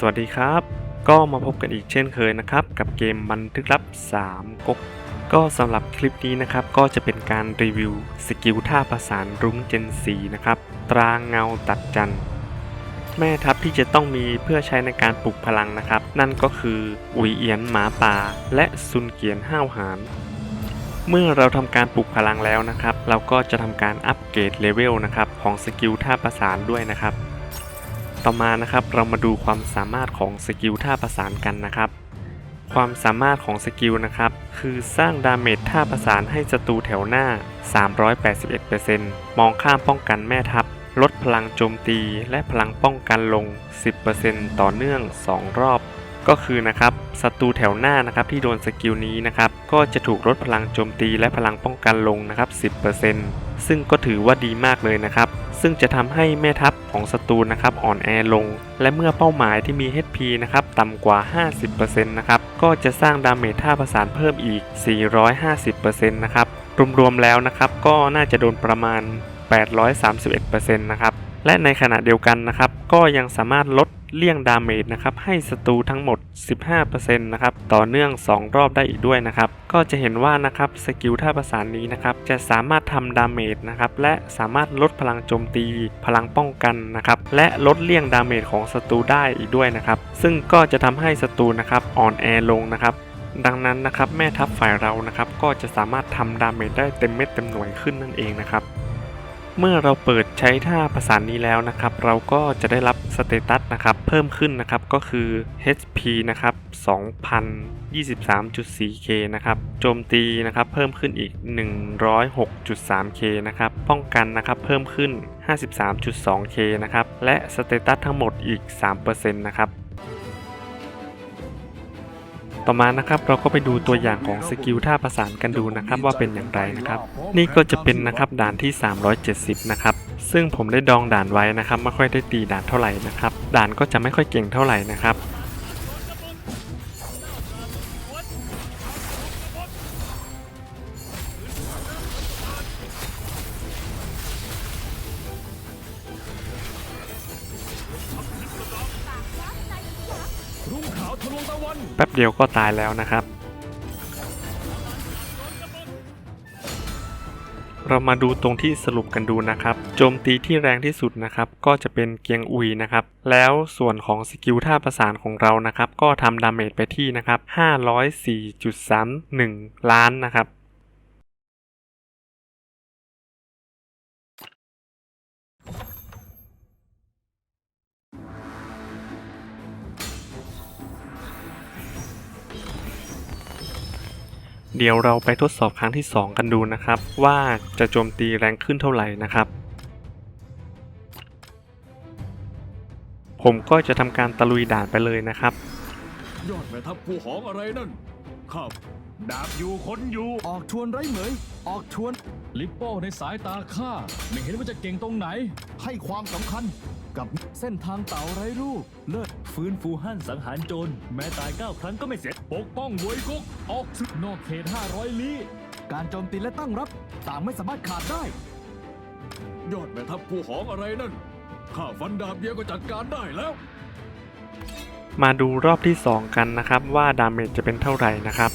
สวัสดีครับ ก็มาพบกันอีกเช่นเคยนะครับ กับเกมบันทึกลับ 3ก๊กก็สำหรับคลิปนี้นะครับ ก็จะเป็นการรีวิวสกิลท่าประสานรุ้งเจนสีนะครับ ตรางเงาตัดจัน แม่ทัพที่จะต้องมีเพื่อใช้ในการปลุกพลังนะครับ นั่นก็คืออุยเอียนหมาป่า และซุนเกียนห้าวหาญเมื่อเราทำการปลุกพลังแล้วนะครับ เราก็จะทำการอัปเกรดเลเวลนะครับของสกิลท่าประสานด้วยนะครับ ต่อมานะครับเรามาดูความสามารถของสกิลท่าประสานกันนะครับ ความสามารถของสกิลนะครับ คือสร้างดาเมจท่าประสานให้ศัตรูแถวหน้า 381%มองข้ามป้องกันแม่ทัพ ลดพลังโจมตีและพลังป้องกันลง 10%ต่อเนื่อง 2 รอบ ก็คือนะครับศัตรูแถวหน้านะครับที่โดนสกิลนี้นะครับก็จะถูกลดพลังโจมตีและพลังป้องกันลงนะครับ 10%ซึ่งก็ถือว่าดีมากเลยนะครับ ซึ่งจะทำให้แม่ทัพของศัตรูนะครับอ่อนแอลง และเมื่อเป้าหมายที่มี HP นะครับต่ำกว่า 50%นะครับก็จะสร้างดาเมจท่าประสานเพิ่มอีก 450%นะครับรวมๆแล้วนะครับก็น่าจะโดนประมาณ 831%นะครับ และในขณะเดียวกันนะครับ ก็ยังสามารถลดเลี่ยงดาเมจนะครับให้ศัตรูทั้งหมด 15%นะครับต่อเนื่อง 2 รอบได้อีกด้วยนะครับ ก็จะเห็นว่านะครับสกิลท่าประสานนี้นะครับจะสามารถทำดาเมจนะครับและสามารถลดพลังโจมตี พลังป้องกันนะครับและลดเลี่ยงดาเมจของศัตรูได้อีกด้วยนะครับซึ่งก็จะทำให้ศัตรูนะครับอ่อนแอลงนะครับดังนั้นนะครับแม่ทัพฝ่ายเรานะครับก็จะสามารถทำดาเมจได้เต็มเม็ดเต็มหน่วยขึ้นนั่นเองนะครับ เมื่อเราเปิดใช้ท่าประสานนี้แล้วนะครับ เราก็จะได้รับสเตตัสนะครับ เพิ่มขึ้นนะครับก็คือ HP นะครับ 2,023.4K นะครับโจมตีนะครับเพิ่มขึ้นอีก 106.3K นะครับป้องกันนะครับเพิ่มขึ้น 53.2K นะครับและสเตตัสทั้งหมดอีก 3%นะครับ ต่อมานะครับเราก็ไปดูตัวอย่างของสกิลท่าประสานกันดูนะครับว่าเป็นอย่างไรนะครับ นี่ก็จะเป็นนะครับด่านที่ 370 นะครับ ซึ่งผมได้ดองด่านไว้นะครับ ไม่ค่อยได้ตีด่านเท่าไหร่นะครับ ด่านก็จะไม่ค่อยเก่งเท่าไหร่นะครับ แป๊บเดียวก็ตายแล้วนะครับ เรามาดูตรงที่สรุปกันดูนะครับ โจมตีที่แรงที่สุดนะครับ ก็จะเป็นเกียงอุยนะครับ แล้วส่วนของสกิลท่าประสานของเรานะครับ ก็ทำดาเมจไปที่นะครับ 504.31 ล้านนะครับ เดี๋ยวเราไปทดสอบครั้งที่ 2 กันดูนะครับ ว่าจะโจมตีแรงขึ้นเท่าไหร่นะครับ ผมก็จะทำการตะลุยด่านไปเลยนะครับ ยอดแม่ทัพผู้หองอะไรนั่นข้าดาบอยู่คนอยู่ออกชวนไร้เหมย ออกชวน ลิปโป้ในสายตาข้าไม่เห็นว่าจะเก่งตรงไหน ให้ความสำคัญ กับเส้นทางเต่าไร้รูปเลิศฟื้นฟูหั่นสังหารโจร แม้ตายเก้าครั้งก็ไม่เสร็จ ปกป้องหวยกุก ออกศึกนอกเขต 500 ลี้การโจมตีและตั้งรับ ต่างไม่สามารถขาดได้ ยอดแม่ทัพผู้หองอะไรนั่น ข้าฟันดาบเดียวก็จัดการได้แล้ว มาดูรอบที่ 2 กันนะครับว่าดาเมจจะเป็นเท่าไหร่นะครับ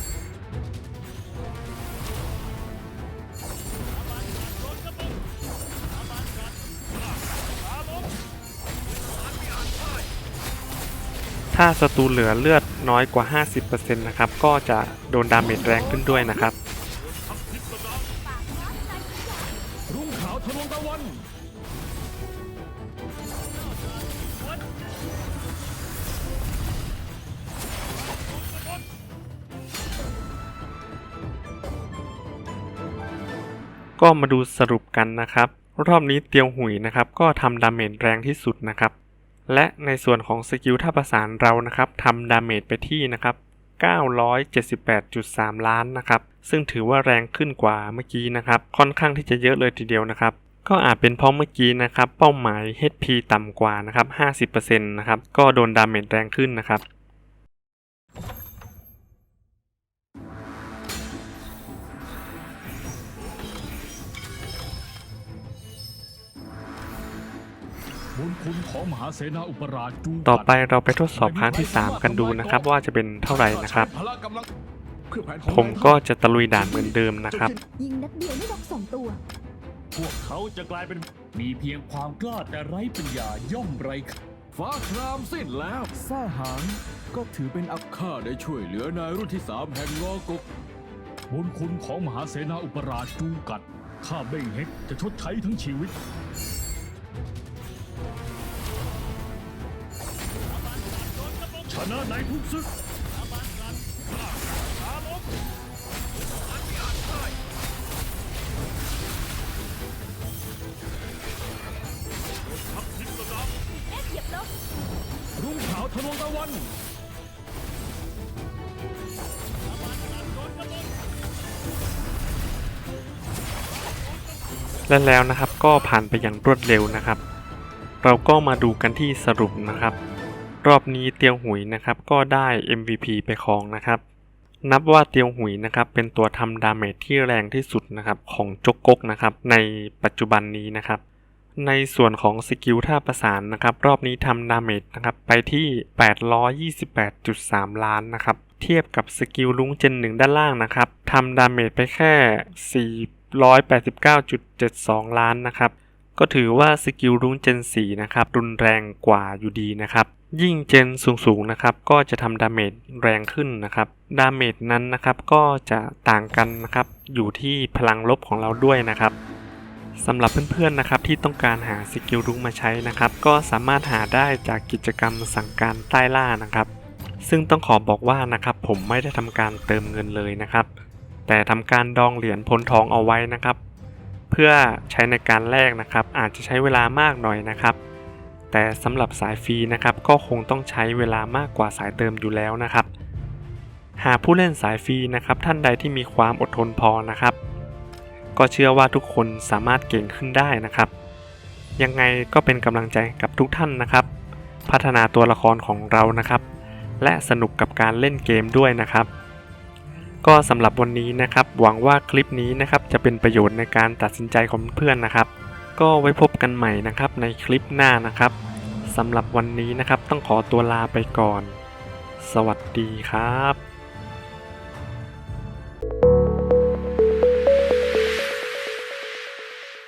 ถ้าศัตรูเหลือเลือดน้อยกว่า 50%นะครับ ก็จะโดนดาเมจแรงขึ้นด้วยนะครับ รุ่งขาวทะลวงตะวันก็มาดูสรุปกันนะครับ รอบนี้เตียวหุยนะครับ ก็ทำดาเมจแรงที่สุดนะครับ และในส่วนของสกิลท่าประสานเรานะครับทำดาเมจไปที่นะครับ978.3 ล้านนะครับ ซึ่งถือว่าแรงขึ้นกว่าเมื่อกี้นะครับ ค่อนข้างที่จะเยอะเลยทีเดียวนะครับ ก็อาจเป็นเพราะเมื่อกี้นะครับ เป้าหมาย HP ต่ำกว่านะครับ 50%นะครับ ก็โดนดาเมจแรงขึ้นนะครับ คุณของมหาเสนาอุปราชจูต่อไปเราไปทดสอบครั้งที่ 3 กันดูนะครับ ว่าจะเป็นเท่าไหร่นะครับพละกำลังเพื่อแผนของผมก็จะตะลุยด่านเหมือนเดิมนะครับ ยิงนัดเดียวไม่นกสองตัว พวกเขาจะกลายเป็นมีเพียงความกล้าแต่ไร้ปัญญาย่อมไร้ค่าฟ้าครามสิ้นแล้วแซ่หางก็ถือเป็นอับข้าได้ช่วยเหลือนายรุ่นที่สามแห่งงอกกบุญคุณของมหาเสนาอุปราชจูกัด ข้าเบ่งเฮกจะชดใช้ทั้งชีวิต ชนะในทุกศึกรุ่งขาวทะลวงตะวันและแล้วนะครับก็ผ่านไปอย่างรวดเร็วนะครับ เราก็มาดูกันที่สรุปนะครับ รอบนี้เตียวหุยนะครับก็ได้ MVP ไปครองนะครับ นับว่าเตียวหุยนะครับเป็นตัวทำดาเมจที่แรงที่สุดนะครับของจกกกนะครับในปัจจุบันนี้นะครับ ในส่วนของสกิลท่าประสานนะครับรอบนี้ทำดาเมจนะครับไปที่ 828.3 ล้านนะครับเทียบกับสกิลลุงเจนหนึ่งด้านล่างนะครับทำดาเมจไปแค่ 489.72 ล้านนะครับ ก็ถือว่าสกิลรุ้งเจน4นะครับรุนแรงกว่าอยู่ดีนะครับ ยิ่งเจนสูงๆนะครับก็จะทำดาเมจแรงขึ้นนะครับ ดาเมจนั้นนะครับก็จะต่างกันนะครับอยู่ที่พลังลบของเราด้วยนะครับสำหรับเพื่อนๆนะครับที่ต้องการหาสกิลรุ้งมาใช้นะครับ ก็สามารถหาได้จากกิจกรรมสั่งการใต้ล่านะครับ ซึ่งต้องขอบอกว่านะครับผมไม่ได้ทำการเติมเงินเลยนะครับ แต่ทำการดองเหรียญพลทองเอาไว้นะครับ เพื่อใช้ในการแลกนะครับ อาจจะใช้เวลามากหน่อยนะครับ แต่สำหรับสายฟรีนะครับก็คงต้องใช้เวลามากกว่าสายเติมอยู่แล้วนะครับ หากผู้เล่นสายฟรีนะครับท่านใดที่มีความอดทนพอนะครับ ก็เชื่อว่าทุกคนสามารถเก่งขึ้นได้นะครับ ยังไงก็เป็นกำลังใจกับทุกท่านนะครับ พัฒนาตัวละครของเรานะครับ และสนุกกับการเล่นเกมด้วยนะครับ ก็สำหรับวันนี้นะครับ หวังว่าคลิปนี้นะครับจะเป็นประโยชน์ในการตัดสินใจของเพื่อนนะครับ ก็ไว้พบกันใหม่นะครับในคลิปหน้านะครับสำหรับวันนี้นะครับต้องขอตัวลาไปก่อน สวัสดีครับ